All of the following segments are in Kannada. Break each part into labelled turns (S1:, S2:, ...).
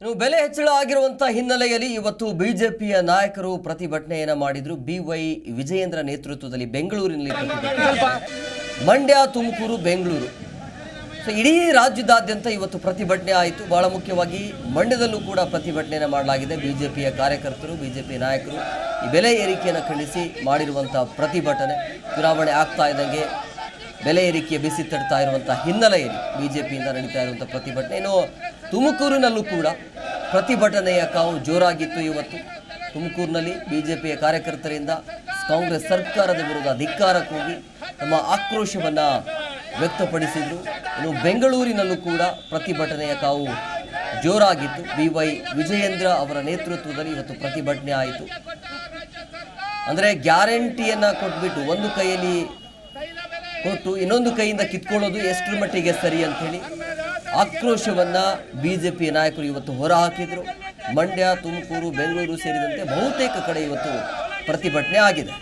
S1: ಇನ್ನು ಬೆಲೆ ಹೆಚ್ಚಳ ಆಗಿರುವಂತಹ ಹಿನ್ನೆಲೆಯಲ್ಲಿ ಇವತ್ತು ಬಿಜೆಪಿಯ ನಾಯಕರು ಪ್ರತಿಭಟನೆಯನ್ನು ಮಾಡಿದ್ರು. ಬಿ ವೈ ವಿಜಯೇಂದ್ರ ನೇತೃತ್ವದಲ್ಲಿ ಬೆಂಗಳೂರಿನಲ್ಲಿ ಮಂಡ್ಯ, ತುಮಕೂರು, ಬೆಂಗಳೂರು. ಸೊ ಇಡೀ ರಾಜ್ಯದಾದ್ಯಂತ ಇವತ್ತು ಪ್ರತಿಭಟನೆ ಆಯಿತು. ಬಹಳ ಮುಖ್ಯವಾಗಿ ಮಂಡ್ಯದಲ್ಲೂ ಕೂಡ ಪ್ರತಿಭಟನೆಯನ್ನು ಮಾಡಲಾಗಿದೆ ಬಿಜೆಪಿಯ ಕಾರ್ಯಕರ್ತರು, ಬಿಜೆಪಿ ನಾಯಕರು. ಈ ಬೆಲೆ ಏರಿಕೆಯನ್ನು ಖಂಡಿಸಿ ಮಾಡಿರುವಂತಹ ಪ್ರತಿಭಟನೆ. ಚುನಾವಣೆ ಆಗ್ತಾ ಇದ್ದಂಗೆ ಬೆಲೆ ಏರಿಕೆಯ ಬಿಸಿ ತಡ್ತಾ ಇರುವಂಥ ಹಿನ್ನೆಲೆಯಲ್ಲಿ ಪಿಯಿಂದ ನಡೀತಾ ಇರುವಂಥ ಪ್ರತಿಭಟನೆ. ಇನ್ನು ತುಮಕೂರಿನಲ್ಲೂ ಕೂಡ ಪ್ರತಿಭಟನೆಯ ಕಾವು ಜೋರಾಗಿತ್ತು ಇವತ್ತು. ತುಮಕೂರಿನಲ್ಲಿ ಬಿ ಜೆ ಪಿಯ ಕಾರ್ಯಕರ್ತರಿಂದ ಕಾಂಗ್ರೆಸ್ ಸರ್ಕಾರದ ವಿರುದ್ಧ ಧಿಕ್ಕಾರಕ್ಕೋಗಿ ಕೂಗಿ ತಮ್ಮ ಆಕ್ರೋಶವನ್ನು ವ್ಯಕ್ತಪಡಿಸಿದ್ರು. ಇನ್ನು ಬೆಂಗಳೂರಿನಲ್ಲೂ ಕೂಡ ಪ್ರತಿಭಟನೆಯ ಕಾವು ಜೋರಾಗಿತ್ತು. ಬಿ ವೈ ವಿಜಯೇಂದ್ರ ಅವರ ನೇತೃತ್ವದಲ್ಲಿ ಇವತ್ತು ಪ್ರತಿಭಟನೆ ಆಯಿತು. ಅಂದರೆ ಗ್ಯಾರಂಟಿಯನ್ನು ಕೊಟ್ಬಿಟ್ಟು ಒಂದು ಕೈಯಲ್ಲಿ ಕೊಟ್ಟು ಇನ್ನೊಂದು ಕೈಯಿಂದ ಕಿತ್ಕೊಳ್ಳೋದು ಎಷ್ಟರ ಮಟ್ಟಿಗೆ ಸರಿ ಅಂಥೇಳಿ ಆಕ್ರೋಶವನ್ನ ಬಿಜೆಪಿ ನಾಯಕರು ಇವತ್ತು ಹೊರಹಾಕಿದ್ರು ಮಂಡ್ಯ, ತುಮಕೂರು, ಬೆಂಗಳೂರು ಸೇರಿದಂತೆ ಬಹುತೇಕ ಕಡೆ ಇವತ್ತು ಪ್ರತಿಭಟನೆ ಆಗಿದೆ.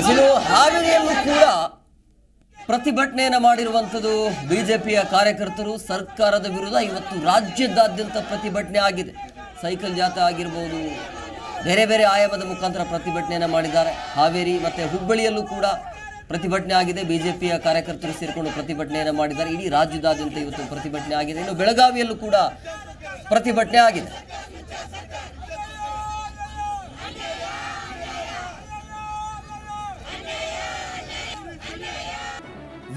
S1: ಇನ್ನು ಹಾವೇರಿಯಲ್ಲೂ ಕೂಡ ಪ್ರತಿಭಟನೆಯನ್ನು ಮಾಡಿರುವಂಥದ್ದು ಬಿಜೆಪಿಯ ಕಾರ್ಯಕರ್ತರು ಸರ್ಕಾರದ ವಿರುದ್ಧ ಇವತ್ತು ರಾಜ್ಯದಾದ್ಯಂತ ಪ್ರತಿಭಟನೆ ಆಗಿದೆ. ಸೈಕಲ್ ಜಾಥಾ ಆಗಿರ್ಬೋದು, ಬೇರೆ ಬೇರೆ ಆಯಾಮದ ಮುಖಾಂತರ ಪ್ರತಿಭಟನೆಯನ್ನು ಮಾಡಿದ್ದಾರೆ. ಹಾವೇರಿ ಮತ್ತು ಹುಬ್ಬಳ್ಳಿಯಲ್ಲೂ ಕೂಡ ಪ್ರತಿಭಟನೆ ಆಗಿದೆ. ಬಿಜೆಪಿಯ ಕಾರ್ಯಕರ್ತರು ಸೇರಿಕೊಂಡು ಪ್ರತಿಭಟನೆಯನ್ನು ಮಾಡಿದ್ದಾರೆ. ಇಡೀ ರಾಜ್ಯದಾದ್ಯಂತ ಇವತ್ತು ಪ್ರತಿಭಟನೆ ಆಗಿದೆ. ಇನ್ನು ಬೆಳಗಾವಿಯಲ್ಲೂ ಕೂಡ ಪ್ರತಿಭಟನೆ ಆಗಿದೆ.